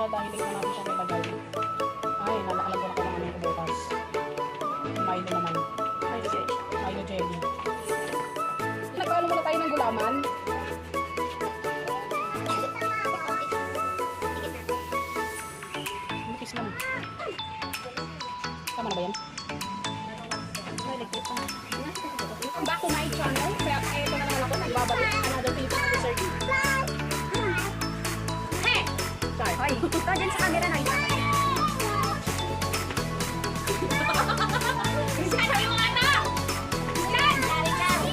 siya dahil na natin siya nilagay. Ay, nalaalam ko na kung ano yung bukas. Milo naman. Ay, sige. Milo jelly. Nagpaano muna tayo ng gulaman. Lupis lang. Tama na ba yan? Back to my channel. Kaya eto na naman ako. Nagbabalik Ito dyan sa camera na ito. Sana yung anak! Yan! Dari, dari.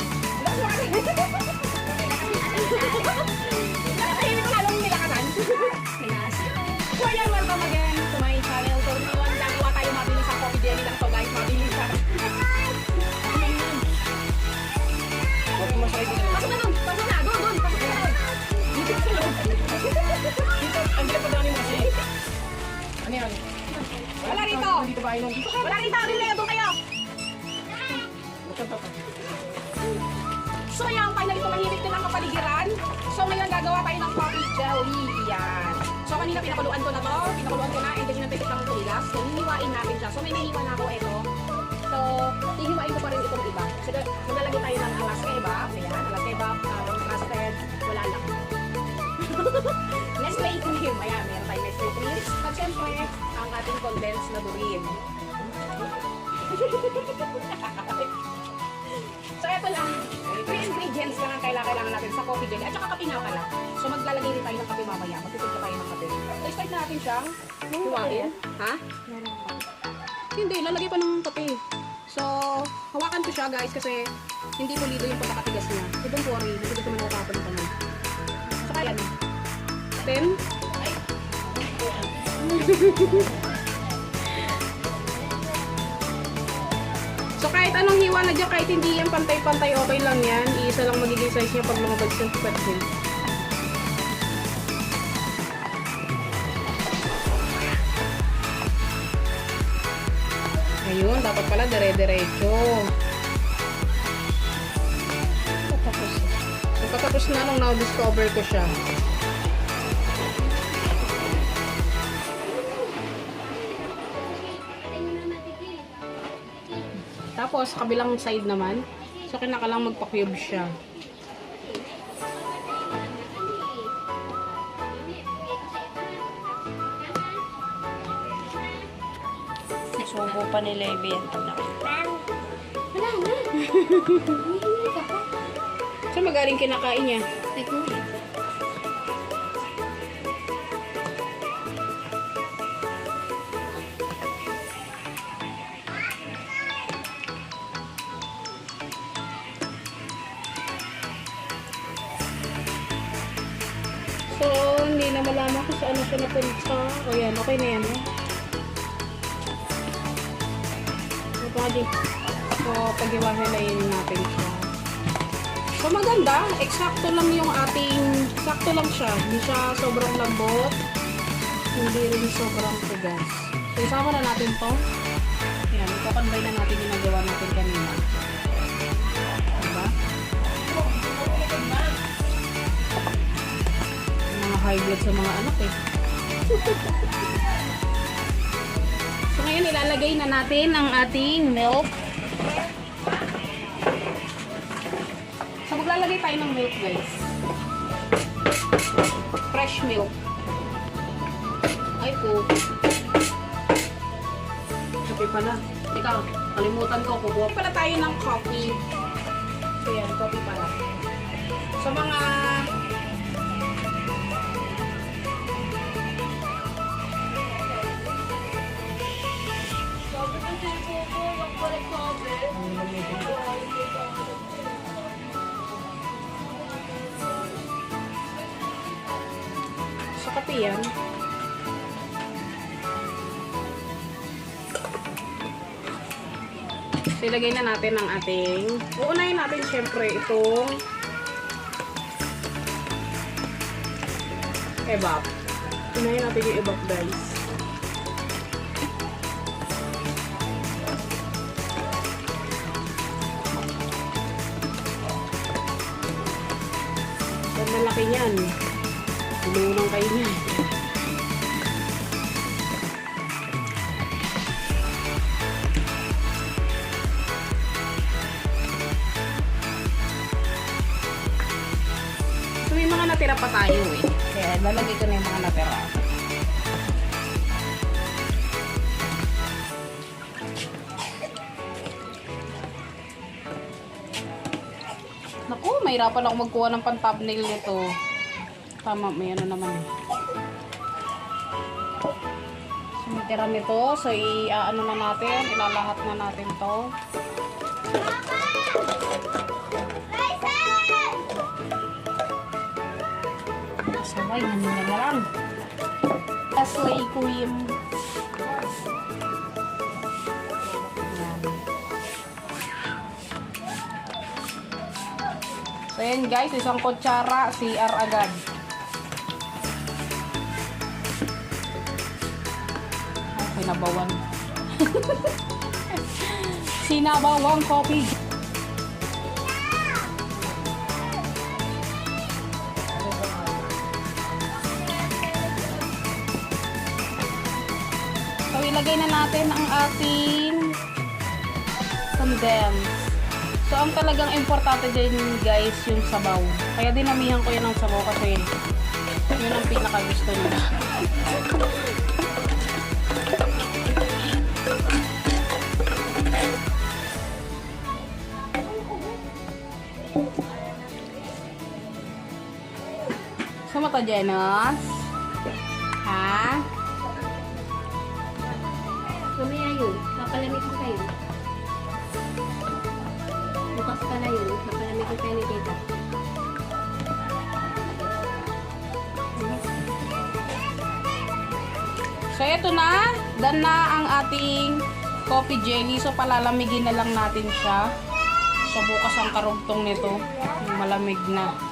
Nakahili ko lalong nilakasan. Nilas. So yan, welcome again to my channel. So ngayon, gagawa tayo mabilis sa coffee jelly lang to guys. Mabilis sa. Huwag mo siya ibigay. Pasok na dun! Pasok na! Doon, doon! Pasok na doon! Dito sa loob. Dito, andyan pa yan? Wala rito! Wala rito! Doon kayo! So yan, finally tumahimik din ang kapaligiran. So ngayon gagawa tayo ng coffee jelly. Yan. So kanina pinakuluan ko na to. Pinakuluan ko na and then hinantay ko siyang tumilas. So hihiwain natin siya. So may nahiwa na ako ito. So hihiwain ko pa rin itong iba. So maglalagay tayo ng alaska iba. Condensed na durin. So, eto lang. Three ingredients lang ang kailangan, kailangan natin sa coffee jelly. At saka kape nga pala. So, maglalagay rin tayo ng kape mamaya. Magtutugtog tayo ng kape. So, start na natin siyang hiwain. Ha? Hindi, lalagay pa ng kape. So, hawakan ko siya guys kasi hindi pulido yung pagkakatigas niya. So, don't worry. Hindi ko naman nakapon ng. So, kaya yan. Then, kahit anong hiwa na dyan, kahit hindi yan pantay-pantay, okay lang yan. Iisa lang magiging size niya pag lumabag sa pipatsin. Ayun, dapat pala dire-diretso. Tapos. Pagkatapos na nung na-discover ko siya. Tapos, kabilang side naman. So, kinakalang magpa-cube siya. Subo pa nila ibenta na. So, magaling kinakain niya. So, hindi na malaman kung saan na siya napunta. O yan, okay na yan. Eh. Pwede. So, paghiwahilayin natin siya. So, maganda. Eksakto lang yung ating, sakto lang siya. Hindi siya sobrang lambot. Hindi rin sobrang tigas. So, isama na natin to. Ayan, ikakonvay na natin yung nagawa natin kanina. High blood sa mga anak eh. so, ngayon ilalagay na natin ang ating milk. So, maglalagay tayo ng milk, guys. Fresh milk. Ay po. Kape pala. Ikaw, kalimutan ko. Kukuha pala tayo ng coffee. So, yan. Coffee pala. Sa mga... Sa kape ilagay na natin ang ating... Uunahin natin syempre itong... Ebap. Unahin natin yung ebap, guys. Ang malaki niyan. Tulungan kayo niya. So, may mga natira pa tayo eh. Kaya lalagay ko na yung mga natira. Naku, mahirapan ako magkuha ng pan-thumbnail nito. Tama, may ano naman eh. So, may tira nito. So, i-ano na natin. Ilalahat na natin to. Sabay, nanila na lang. Aslay Queen. Yan. So, yan guys. Isang kutsara. CR agad. Sinabawan. Sinabawang coffee. So, ilagay na natin ang ating condensed. So, ang talagang importante din guys, yung sabaw. Kaya dinamihan ko yan ng sabaw kasi yun ang pinaka gusto nila. Ka, Jenos? Ha? Mamaya yun. Papalamig ko kayo. Bukas pala yun. Papalamig ko kayo ni tita. So, ito na. Done na ang ating coffee jelly. So, palalamigin na lang natin siya. So, bukas ang karugtong nito. Malamig na.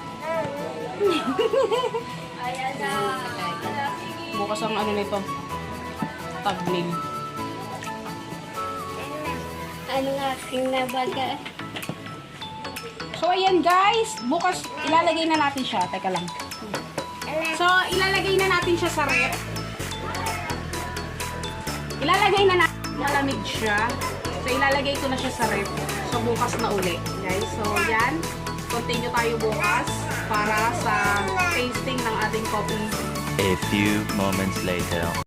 Bukas ang ano nito. Taglig. Ano nga aking nabaga? So, ayan guys. Bukas, ilalagay na natin siya. Teka lang. So, ilalagay na natin siya sa rep. Ilalagay na natin. Malamig siya. So, ilalagay ko na siya sa rep. So, bukas na uli. Guys, so, yan. Continue tayo bukas para sa tasting ng ating coffee. A few moments later.